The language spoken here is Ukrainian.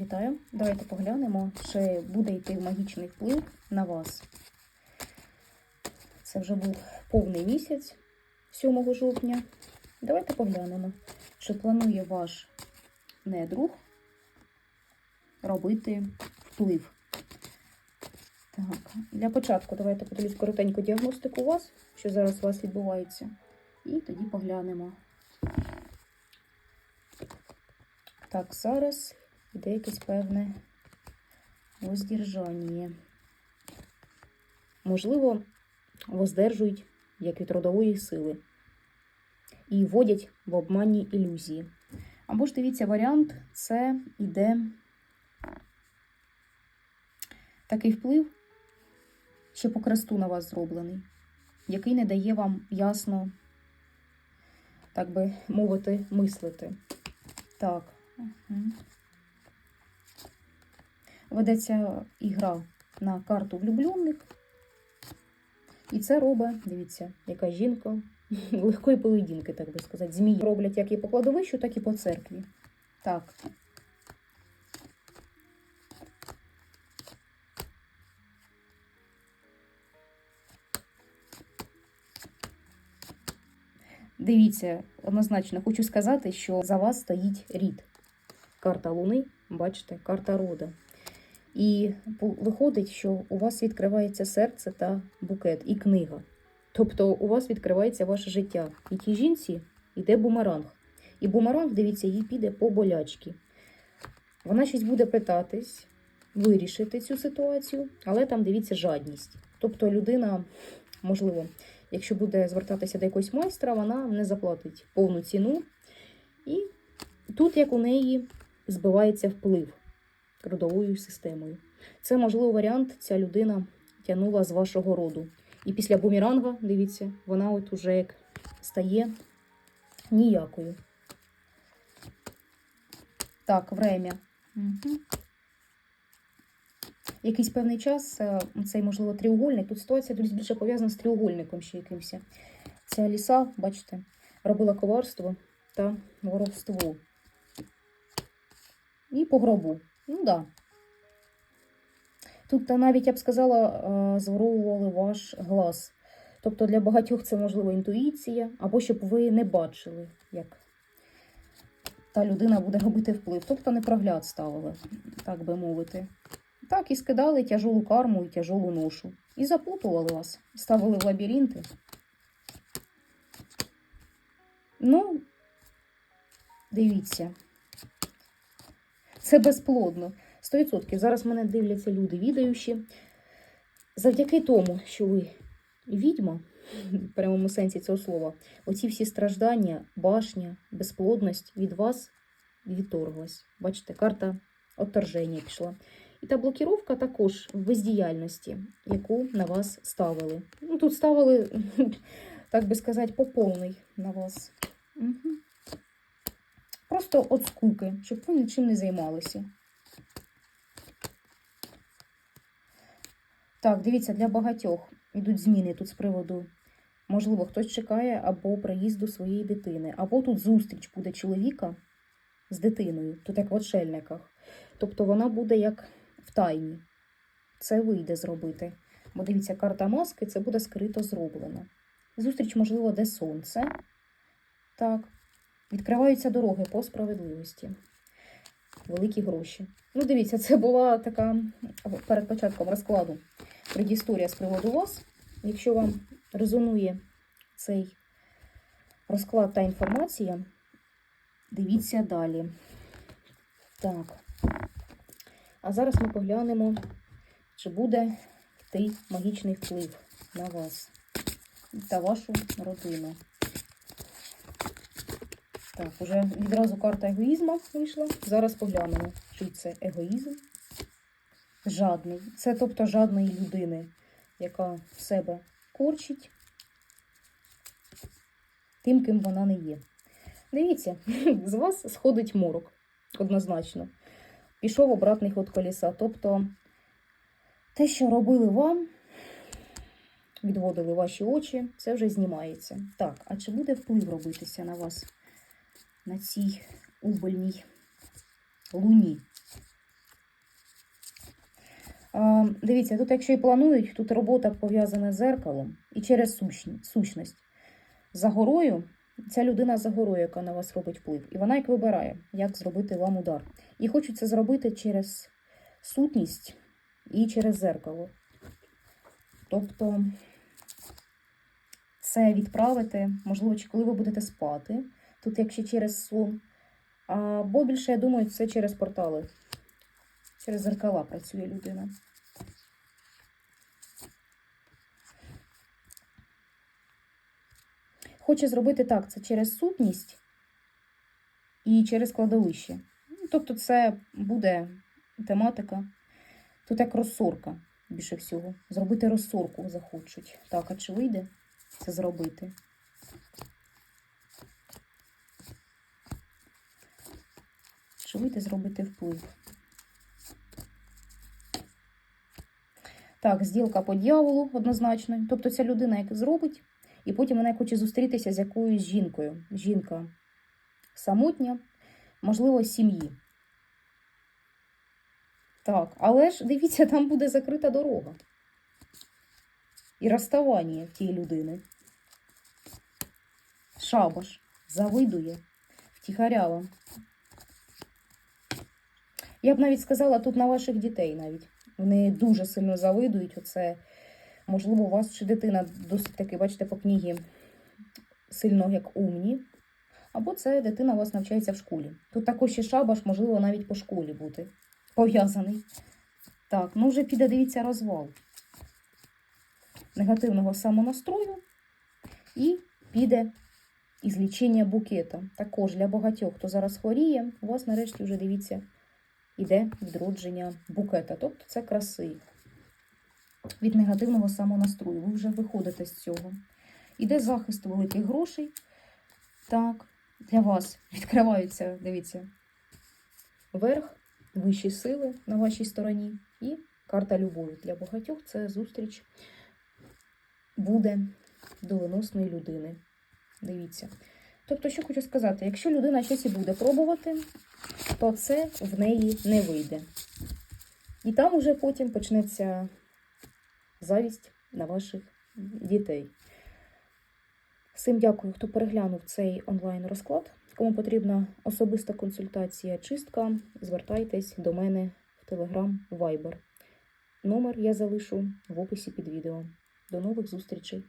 Вітаю! Давайте поглянемо, чи буде йти магічний вплив на вас. Це вже був повний місяць 7 жовтня. Давайте поглянемо, чи планує ваш недруг робити вплив. Так, для початку давайте подивлюсь коротеньку діагностику у вас, що зараз у вас відбувається. І тоді поглянемо. Так, зараз йде якесь певне воздержання. Можливо, воздержують як від родової сили і вводять в обманні ілюзії. Або ж дивіться, варіант це іде такий вплив, ще по кресту на вас зроблений, який не дає вам ясно, так би мовити, мислити. Так. Ведеться ігра на карту влюблених. І це робить, дивіться, яка жінка легкої поведінки, так би сказати. Змії роблять як і по кладовищу, так і по церкві. Так. Дивіться, однозначно хочу сказати, що за вас стоїть рід. Карта Луни, бачите, карта рода. І виходить, що у вас відкривається серце та букет, і книга. Тобто у вас відкривається ваше життя. І тій жінці йде бумеранг. І бумеранг, дивіться, їй піде по болячки. Вона щось буде питатись, вирішити цю ситуацію, але там дивіться жадність. Тобто людина, можливо, якщо буде звертатися до якогось майстра, вона не заплатить повну ціну. І тут, як у неї, збивається вплив родовою системою. Це, можливо, варіант, ця людина тягнула з вашого роду. І після бумеранга, дивіться, вона от уже як стає ніякою. Так, время. Угу. Якийсь певний час, е, цей, можливо, тріугольник. Тут ситуація друзі, більше пов'язана з тріугольником ще якимось. Ця ліса, бачите, робила коварство та воровство. І по гробу. Ну так. Да. Тут навіть, я б сказала, зворовували ваш глаз. Тобто для багатьох це, можливо, інтуїція, або щоб ви не бачили, як та людина буде робити вплив. Тобто непрогляд ставили, так би мовити. Так, і скидали тяжолу карму і тяжолу ношу. І запутували вас, ставили в лабіринти. Ну, дивіться. Це безплодно. 100%. Зараз мене дивляться люди відаючі. Завдяки тому, що ви відьма, в прямому сенсі цього слова, оці всі страждання, башня, безплодність від вас відторглась. Бачите, карта отторження пішла. І та блокіровка також в бездіяльності, яку на вас ставили. Ну, Тут ставили, так би сказати, по повний на вас. Угу. Просто от скуки, щоб ви нічим не займалися. Так, дивіться, для багатьох йдуть зміни тут з приводу. Можливо, хтось чекає або приїзду своєї дитини, або тут зустріч буде чоловіка з дитиною, тут як в отшельниках. Тобто вона буде як в тайні. Це вийде зробити. Бо дивіться, карта маски це буде скрито зроблено. Зустріч, можливо, де сонце. Так. Відкриваються дороги по справедливості. Великі гроші. Ну, дивіться, це була така перед початком розкладу предісторія з приводу вас. Якщо вам резонує цей розклад та інформація, дивіться далі. Так. А зараз ми поглянемо, чи буде йти магічний вплив на вас та вашу родину. Так, уже відразу карта егоїзму вийшла. Зараз поглянемо, чи це егоїзм. Жадний. Це тобто жадної людини, яка в себе корчить тим, ким вона не є. Дивіться, з вас сходить морок, однозначно. Пішов обратний ход коліса. Тобто те, що робили вам, відводили ваші очі, це вже знімається. Так, а чи буде вплив робитися на вас? На цій убольній луні. А, дивіться, тут, якщо і планують, тут робота пов'язана з зеркалом і через сущність. За горою, ця людина за горою, яка на вас робить вплив. І вона як вибирає, як зробити вам удар. І хочуть це зробити через сутність і через зеркало. Тобто це відправити, можливо, чи коли ви будете спати, тут якщо через сон. Або більше, я думаю, це через портали. Через зеркала працює людина. Хоче зробити так, це через сутність і через кладовище. Ну, Тобто, це буде тематика. Тут як розсорка більше всього. Зробити розсорку захочуть. Так, а чи вийде це зробити? Чи вийде зробити вплив? Так, зділка по дьяволу однозначно. Тобто ця людина як зробить, і потім вона хоче зустрітися з якоюсь жінкою. Жінка самотня, можливо, сім'ї. Так, але ж дивіться, там буде закрита дорога. І розставання тієї людини. Шабаш завидує, втіхаря вам. Я б навіть сказала тут на ваших дітей навіть. Вони дуже сильно завидують. Оце, можливо, у вас чи дитина досить таки, бачите, по книгі сильно як умні. Або це дитина у вас навчається в школі. Тут також ще шабаш, можливо, навіть по школі бути пов'язаний. Так, ну вже піде, дивіться, розвал негативного самонастрою і піде із лічення букета. Також для багатьох, хто зараз хворіє, у вас нарешті вже дивіться, іде відродження букета. Тобто це краси від негативного самонастрою. Ви вже виходите з цього. Іде захист великих грошей. Так, для вас відкриваються, дивіться, верх, вищі сили на вашій стороні і карта любові. Для багатьох це зустріч буде доленосної людини. Дивіться. Тобто, що хочу сказати, якщо людина щось і буде пробувати, то це в неї не вийде. І там уже потім почнеться завість на ваших дітей. Всім дякую, хто переглянув цей онлайн-розклад. Кому потрібна особиста консультація, чистка, звертайтесь до мене в Telegram Viber. Номер я залишу в описі під відео. До нових зустрічей!